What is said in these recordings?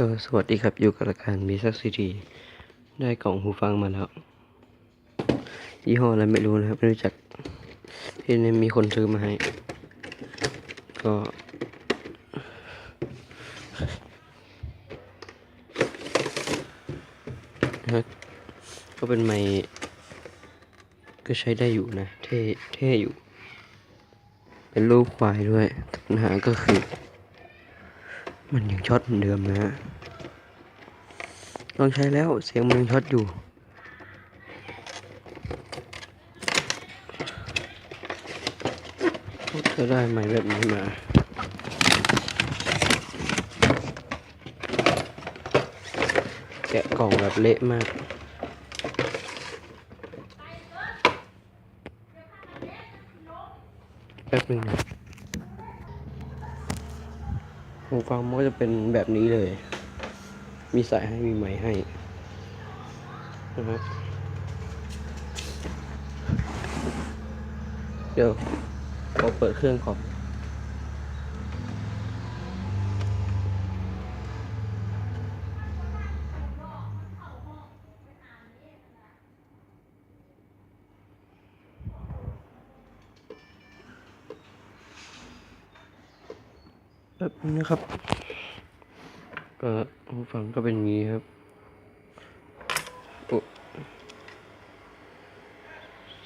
ก็สวัสดีครับอยู่กับรายการมีซักซีดีได้กล่องหูฟังมาแล้ว ยี่ห้ออะไรไม่รู้นะครับ ไม่รู้จักที่นี่มีคนซื้อมาให้ ก็ ก็เป็นไม้ก็ใช้ได้อยู่นะ เท่เท่อยู่ เป็นรูปควายด้วยปัญหาก็คือ มันยังช็อตเหมือนเดิมนะฮะลองใช้แล้วเสียงมันยังช็อตอยู่เธอได้ไหมแบบนี้มาแกะกล่องแบบเละมากแป๊บนึงนะ หูฟังมันก็จะเป็นแบบนี้เลย มีสายให้มีไม้ให้นะครับเดี๋ยวเราเปิดเครื่องก่อน แบบนี้นะครับ ก็หูฟังก็เป็นงี้ครับ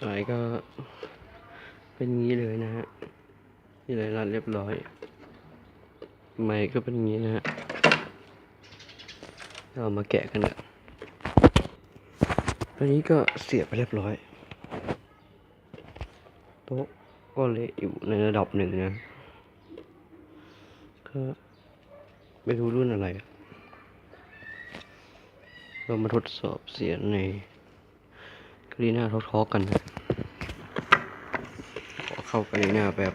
สายก็เป็นงี้เลยนะฮะที่ไรรัดเรียบร้อย ไมค์ก็เป็นงี้นะฮะเรามาแกะกันนะตอนนี้ก็เสียบไปเรียบร้อย โต๊ะก็เละอยู่ในระดับหนึ่งนะ ก็ไม่รู้รุ่นอะไร เรามาทดสอบเสียงในกรีน่าทอๆกันนะขอเข้ากรีน่าแบบ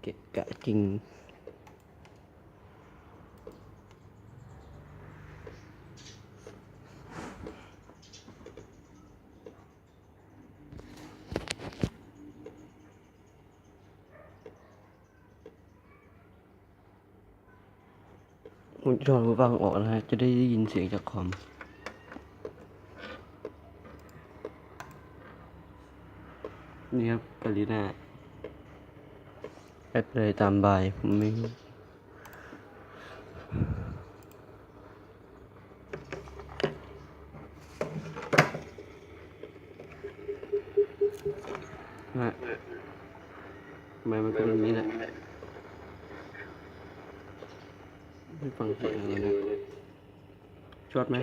เกะกะจริง ผมถอดหูฟังออกนะฮะ จะได้ยินเสียงจากคอมนี่ครับกาลิน่าแอปเลยตามบายผมไม่รู้ฮะทำไมมันเป็นแบบนี้นะไม่ ฟังเสียงเลยนะช็อตไหม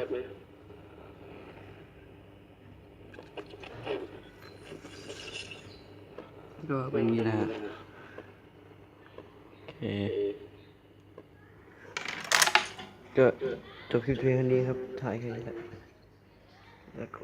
ก็เป็นย่างนี้นะฮะโอเคก็จบคลิปเพียงเท่านี้ครับ ถ่ายแค่นี้แหละแล้วก็